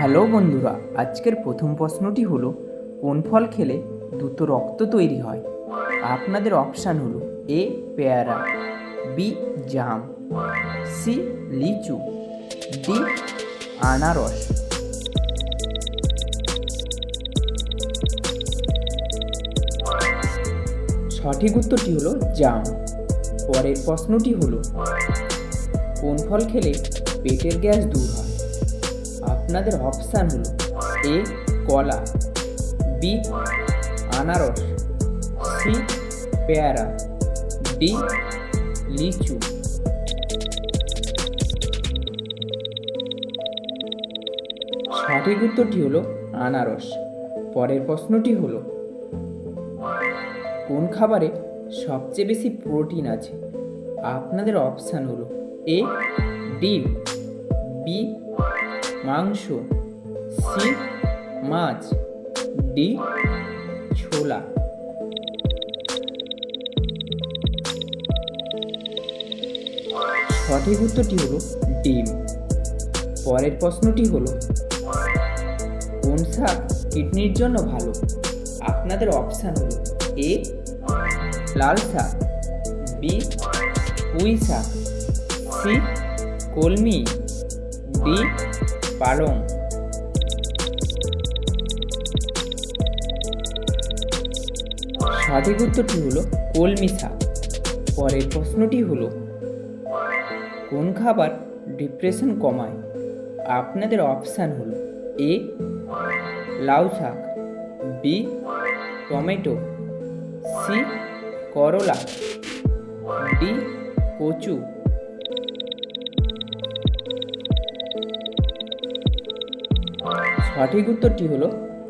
Hello বন্ধুরা, আজকের প্রথম প্রশ্নটি হলো, কোন ফল খেলে দ্রুত রক্ত তৈরি হয়? আপনাদের অপশান হলো, এ পেয়ারা, বি জাম, সি লিচু, ডি আনারস। সঠিক উত্তরটি হলো জাম। পরের প্রশ্নটি হলো, কোন ফল খেলে পেটের গ্যাস দূর হয়? আপনাদের অপশান হলো এ কলা বি আনারস সি পেয়ারা ডি লিচু। সঠিক উত্তরটি হলো আনারস। পরের প্রশ্নটি হলো, কোন খাবারে সবচেয়ে বেশি প্রোটিন আছে? আপনাদের অপশান হলো এ ডিম বি মাংস সি মাছ ডি ছোলা। সঠিক উত্তরটি হলো ডিম। পরের প্রশ্নটি হলো, কোন শাক কিডনির জন্য ভালো? আপনাদের অপশান হলো এ, লাল শাক, বি, পুঁই শাক, সি, কলমি, ডি পালং। সঠিক উত্তরটি হলো কলমি শাক পরের প্রশ্নটি হলো, কোন খাবার ডিপ্রেশন কমায়? আপনাদের অপশান হলো এ লাউ শাক বি টমেটো সি করলা ডি কচু। সঠিক উত্তরটি হলো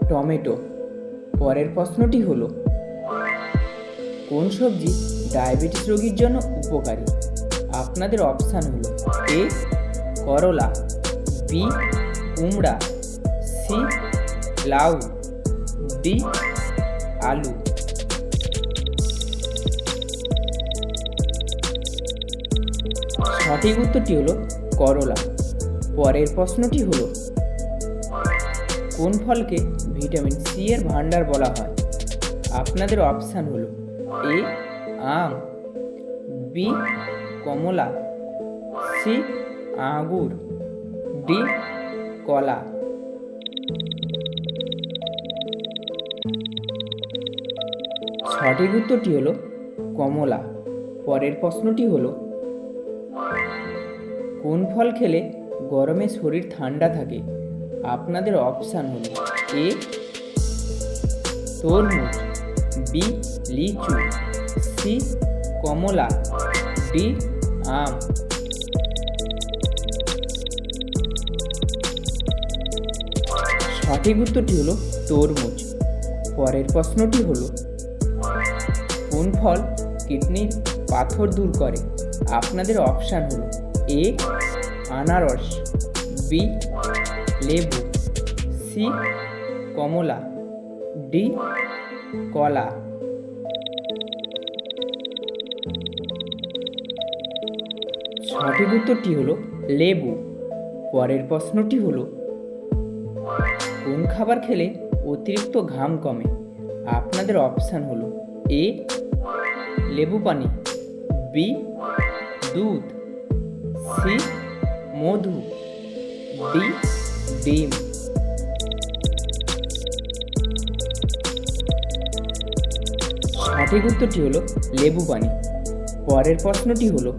টমেটো। পরের প্রশ্নটি হলো, কোন সবজি ডায়াবেটিস রোগীর জন্য উপকারী? আপনাদের অপশান হলো এ, করলা, বি, কুমড়া, সি, লাউ, ডি, আলু। সঠিক উত্তরটি হলো করলা। পরের প্রশ্নটি হলো কোন ফলকে ভিটামিন সি এর ভান্ডার বলা হয়? আপনাদের অপশান হলো এ আম বি কমলা সি আঙ্গুর ডি কলা। সঠিক উত্তরটি হলো কমলা। পরের প্রশ্নটি হলো কোন ফল খেলে গরমে শরীর ঠান্ডা থাকে? আপনাদের অপশান হল এ, তরমুজ, বি, লিচু, সি, কমলা, ডি, আম। সঠিক উত্তরটি হলো তরমুজ। পরের প্রশ্নটি হলো, কোন ফল কিডনির পাথর দূর করে? আপনাদের অপশান হলো এ, আনারস, বি লেবু, সি, কমলা, ডি, কলা। সঠিক উত্তরটি হলো লেবু। পরের প্রশ্নটি হলো, কোন খাবার খেলে অতিরিক্ত ঘাম কমে? আপনাদের অপশান হলো এ, লেবু পানি, বি, দুধ, সি, মধু, ডি ডিম সঠিক উত্তরটি হলো লেবু পানি। পরের প্রশ্নটি হলো,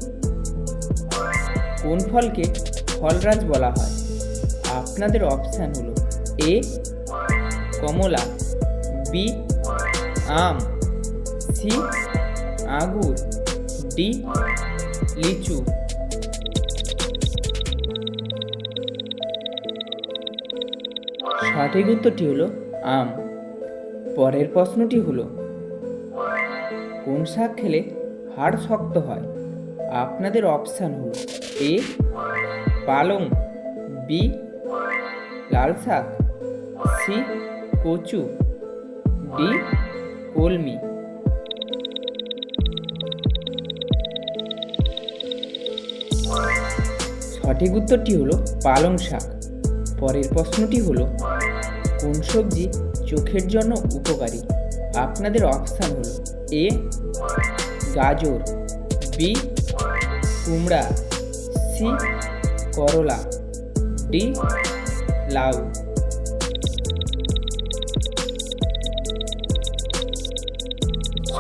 কোন ফলকে ফলরাজ বলা হয়? আপনাদের অপশান হলো এ কমলা বি আম সি আঙ্গুর ডি লিচু। সঠিক উত্তরটি হলো আম। পরের প্রশ্নটি হলো, কোন শাক খেলে হাড় শক্ত হয়? আপনাদের অপশান হলো এ, পালং, বি, লাল শাক, সি, কচু, ডি, কলমি। সঠিক উত্তরটি হলো পালং শাক। পরের প্রশ্নটি হলো কোন সবজি চোখের জন্য উপকারী? আপনাদের অপশান হলো এ গাজর বি কুমড়া সি করলা ডি লাউ।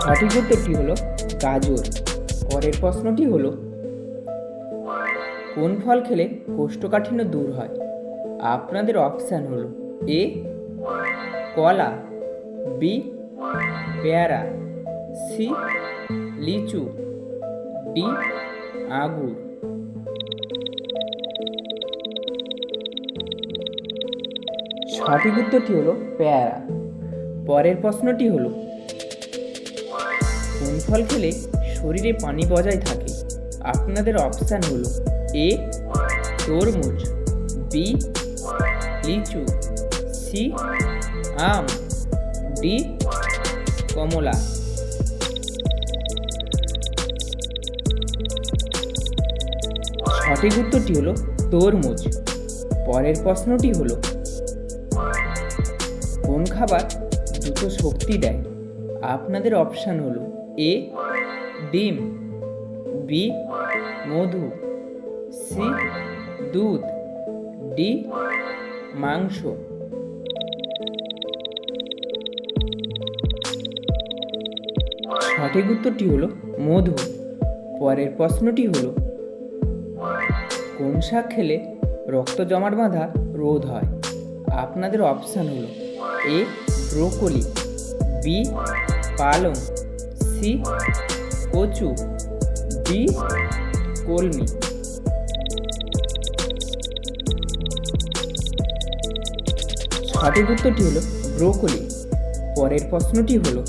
সঠিক উত্তরটি হলো গাজর। পরের প্রশ্নটি হলো, কোন ফল খেলে কোষ্ঠকাঠিন্য দূর হয়? আপনাদের অপশান হলো এ, কলা, বি, পেয়ারা, সি, লিচু, ডি আঙুর সঠিক উত্তরটি হলো পেয়ারা। পরের প্রশ্নটি হলো, কোন ফল খেলে শরীরে পানি বজায় থাকে? আপনাদের অপশান হলো এ, তরমুজ, বি, লিচু। সি আম ডি কমলা। সঠিক উত্তরটি হলো তরমুজ। পরের প্রশ্নটি হলো, কোন খাবার দ্রুত শক্তি দেয়? আপনাদের অপশান হলো এ, ডিম, বি, মধু, সি, দুধ, ডি, মাংস। সঠিক উত্তরটি হলো মধু। পরের প্রশ্নটি হলো, কোন শাক খেলে রক্ত জমাট বাঁধা রোধ হয়? আপনাদের অপশান হলো, এ, ব্রোকলি, বি, পালং, সি, কচু, ডি, কলমি। সঠিক উত্তরটি হলো ব্রোকলি। পরের প্রশ্নটি হলো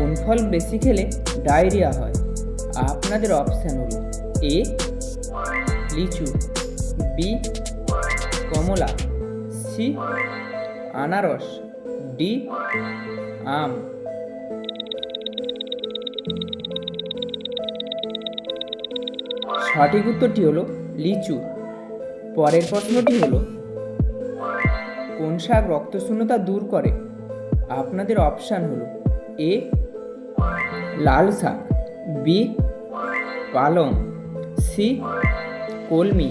কোন ফল বেশি খেলে ডায়রিয়া হয়? আপনাদের অপশান হলো এ, লিচু, বি, কমলা, সি, আনারস, ডি, আম। সঠিক উত্তরটি হলো লিচু। পরের প্রশ্নটি হলো, কোন শাক রক্তশূন্যতা দূর করে? আপনাদের অপশান হলো এ লাল শাক, বি, পালং, সি, কলমি,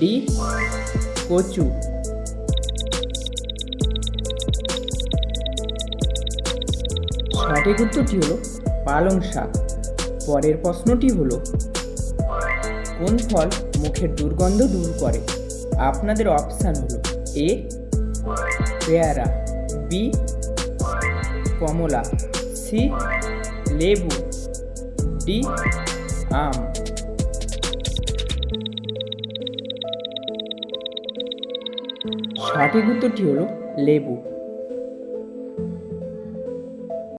ডি, কচু। সঠিক উত্তরটি হলো পালং শাক। পরের প্রশ্নটি হলো, কোন ফল মুখের দুর্গন্ধ দূর করে? আপনাদের অপশান হলো, এ, পেয়ারা, বি, কমলা। সি লেবু ডি আম। সঠিক উত্তরটি হলো লেবু।